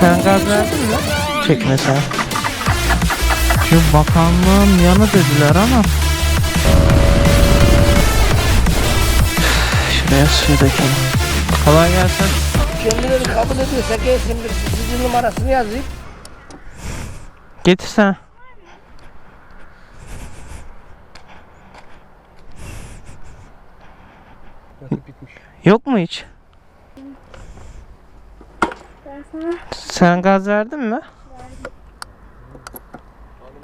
Sen gaz verdin mi? Çekme sen. Şu bakanlığın yanı dediler ama. Şuraya suyu dökelim. Kolay gelsin. Kendileri kabul ediyorsa gelsin bir sizin numarasını yazayım. Getir sen. Yok mu hiç? Sen gaz verdin mi?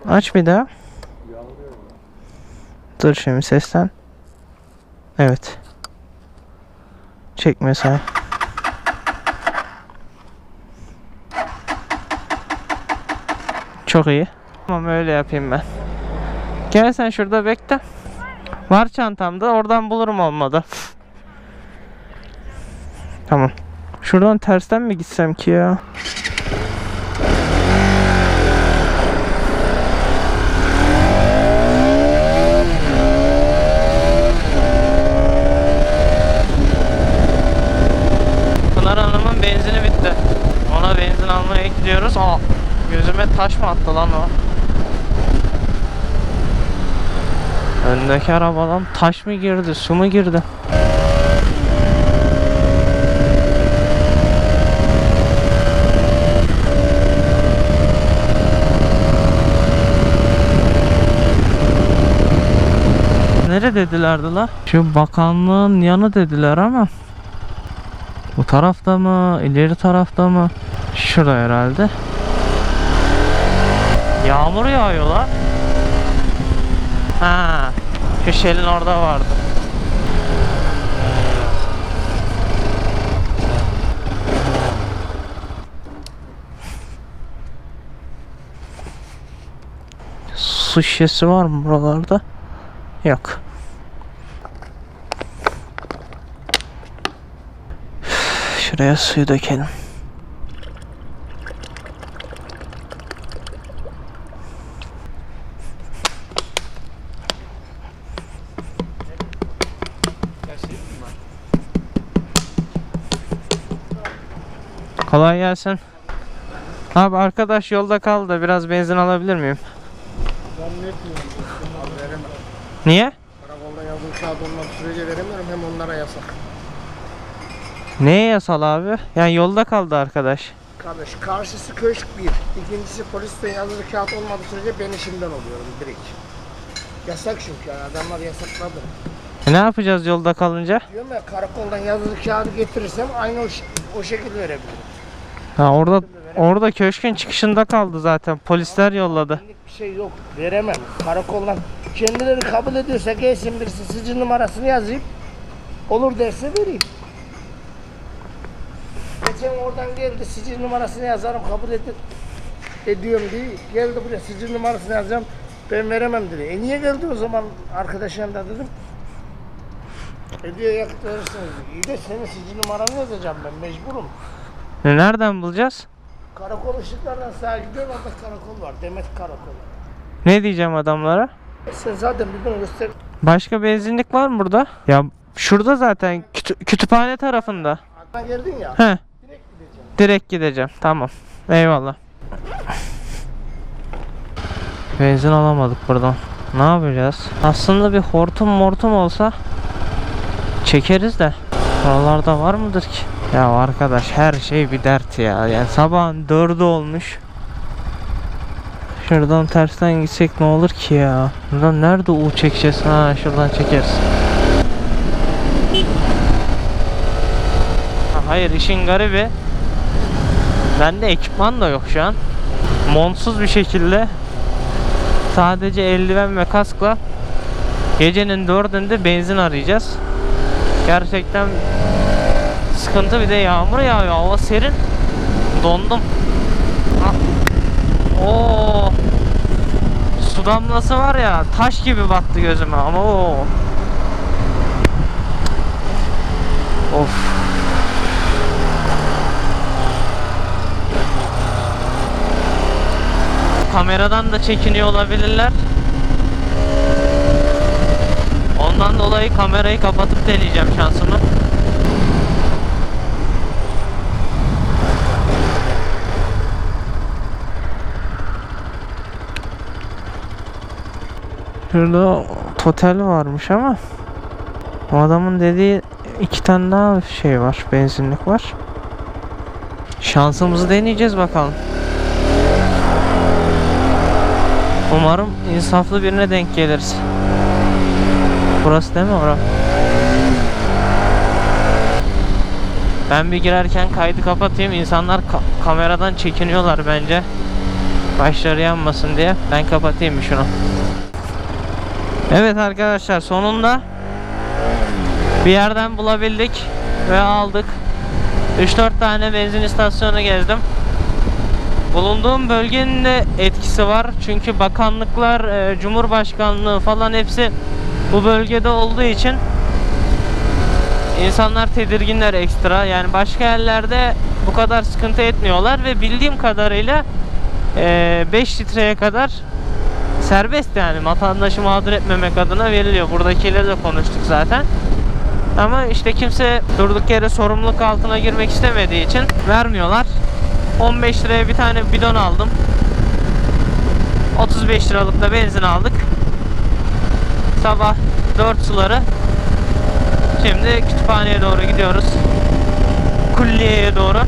Aç bir daha. Dur şimdi sesten. Evet. Çek mesela. Çok iyi. Tamam öyle yapayım ben. Gel sen şurada bekle. Var çantamda oradan bulurum olmadı. Tamam. Şuradan tersten mi gitsem ki ya? Pınar Hanım'ın benzini bitti. Ona benzin almaya gidiyoruz. Aa, gözüme taş mı attı lan o? Öndeki arabadan taş mı girdi, su mu girdi? Dedilerdi la? Şu bakanlığın yanı dediler ama bu tarafta mı? ileri tarafta mı? Şurada herhalde. Yağmur yağıyor lan. Ha, şu şelin orada vardı. Su şişesi var mı buralarda? Yok. Şuraya suyu dökelim. Kolay gelsin. Abi arkadaş yolda kaldı. Biraz benzin alabilir miyim? Zannetmiyorum. Veremem. Niye? Karakolda yazılı kağıt olmak sürece veremiyorum hem onlara yasak. Neye yasal abi? Yani yolda kaldı arkadaş. Kardeş karşısı köşk bir. İkincisi poliste yazılı kağıt olmadığı sürece ben işimden oluyorum direkt. Yasak çünkü yani adamlar yasakladı. E ne yapacağız yolda kalınca? Diyorum ya karakoldan yazılı kağıdı getirirsem aynı o, o şekilde verebilirim. Ha orada orada köşkün çıkışında kaldı zaten. Polisler yolladı. Benlik bir şey yok veremem. Karakoldan kendileri kabul ediyorsa gelsin birisi sicil numarasını yazayım. Olur derse vereyim. Geçen oradan geldi sicil numarasını yazarım kabul edin. Ediyorum diye geldi buraya sicil numarasını yazacağım. Ben veremem dedi. E niye geldi o zaman arkadaşın da dedim. E diyor yakıt verirsiniz. İyi de senin sicil numaranı yazacağım ben mecburum. E nereden bulacağız? Karakol ışıklardan sağa gidiyorum orada karakol var. Demet karakolu. Ne diyeceğim adamlara? E Sen zaten bir gün göster. Başka benzinlik var mı burada? Ya şurada zaten kütü- kütüphane tarafında. Adına geldin ya. He, Direkt gideceğim. Tamam. Eyvallah. Benzin alamadık buradan. Ne yapacağız? Aslında bir hortum mortum olsa çekeriz de. Oralarda var mıdır ki? Ya arkadaş her şey bir dert ya. Yani sabahın dördü olmuş. Şuradan tersten gitsek ne olur ki ya? Buradan nerede U çekeceğiz? Ha şuradan çekeriz. Ha, hayır işin garibi. Bende ekipman da yok şu an. Montsuz bir şekilde sadece eldiven ve kaskla gecenin dördünde benzin arayacağız. Gerçekten sıkıntı bir de yağmur yağıyor. Hava serin. Dondum. Ah. Oo. Su damlası var ya taş gibi battı gözüme ama o. Of. kameradan da çekiniyor olabilirler. Ondan dolayı kamerayı kapatıp deneyeceğim şansımı. Şurada total varmış ama o adamın dediği iki tane daha şey var benzinlik var. Şansımızı deneyeceğiz bakalım. Umarım insaflı birine denk geliriz. Burası değil mi ora? Ben bir girerken kaydı kapatayım. İnsanlar ka- kameradan çekiniyorlar bence. Başları yanmasın diye. Ben kapatayım şunu. Evet arkadaşlar sonunda bir yerden bulabildik ve aldık. 3-4 tane benzin istasyonu gezdim. Bulunduğum bölgenin de etkisi var. Çünkü bakanlıklar, e, cumhurbaşkanlığı falan hepsi bu bölgede olduğu için insanlar tedirginler ekstra. Yani başka yerlerde bu kadar sıkıntı etmiyorlar ve bildiğim kadarıyla e, 5 litreye kadar serbest yani vatandaşı mağdur etmemek adına veriliyor. Buradakiyle de konuştuk zaten. Ama işte kimse durduk yere sorumluluk altına girmek istemediği için vermiyorlar. 15 liraya bir tane bidon aldım. 35 liralık da benzin aldık. Sabah 4 suları. Şimdi kütüphaneye doğru gidiyoruz. Kulliyeye doğru.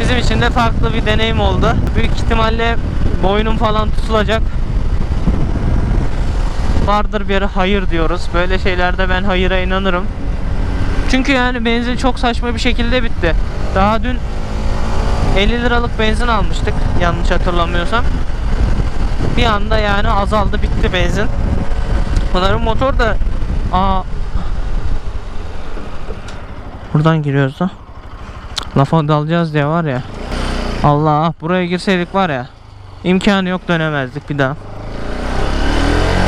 Bizim için de farklı bir deneyim oldu. Büyük ihtimalle boynum falan tutulacak. Vardır bir yere hayır diyoruz. Böyle şeylerde ben hayıra inanırım. Çünkü yani benzin çok saçma bir şekilde bitti. Daha dün 50 liralık benzin almıştık yanlış hatırlamıyorsam. Bir anda yani azaldı bitti benzin. Bunların motor da aa Buradan giriyoruz da. Lafa dalacağız diye var ya. Allah buraya girseydik var ya. imkanı yok dönemezdik bir daha.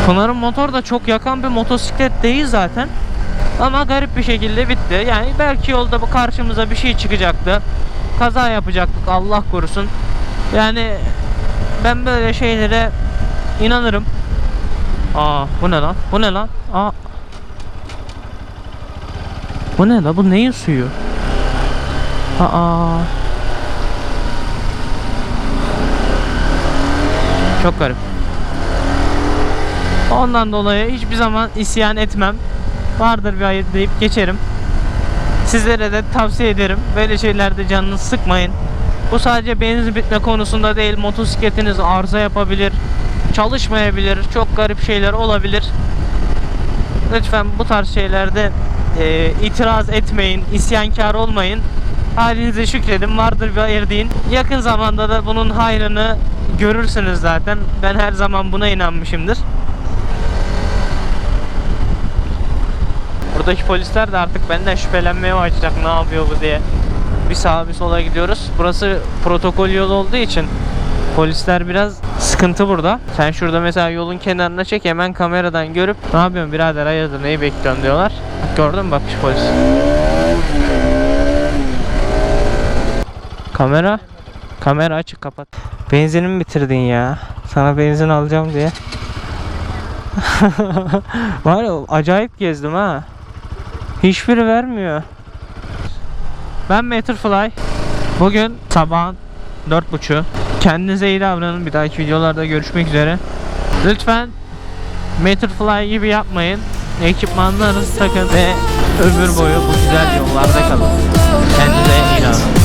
Pınar'ın motor da çok yakan bir motosiklet değil zaten. Ama garip bir şekilde bitti. Yani belki yolda bu karşımıza bir şey çıkacaktı. Kaza yapacaktık Allah korusun. Yani ben böyle şeylere inanırım. Aa bu ne lan? Bu ne lan? Aa. Bu ne lan? Bu neyin suyu? Aa. Çok garip. Ondan dolayı hiçbir zaman isyan etmem. Vardır bir hayır deyip geçerim. Sizlere de tavsiye ederim. Böyle şeylerde canınızı sıkmayın. Bu sadece benzin bitme konusunda değil. Motosikletiniz arıza yapabilir. Çalışmayabilir. Çok garip şeyler olabilir. Lütfen bu tarz şeylerde e, itiraz etmeyin. isyankar olmayın. Halinize şükredin. Vardır bir hayır deyin. Yakın zamanda da bunun hayrını görürsünüz zaten. Ben her zaman buna inanmışımdır. Buradaki polisler de artık benden şüphelenmeye başlayacak ne yapıyor bu diye. Bir sağa bir sola gidiyoruz. Burası protokol yolu olduğu için polisler biraz sıkıntı burada. Sen şurada mesela yolun kenarına çek hemen kameradan görüp ne yapıyorsun birader hayırdır neyi bekliyorsun diyorlar. Gördün mü bak şu polis. Kamera. Kamera açık kapat. Benzinimi bitirdin ya. Sana benzin alacağım diye. Var ya acayip gezdim ha. Hiçbiri vermiyor. Ben Betterfly. Bugün sabahın 4.30. Kendinize iyi davranın. Bir dahaki videolarda görüşmek üzere. Lütfen Betterfly gibi yapmayın. Ekipmanlarınızı takın ve ömür boyu bu güzel yollarda kalın. Kendinize iyi davranın.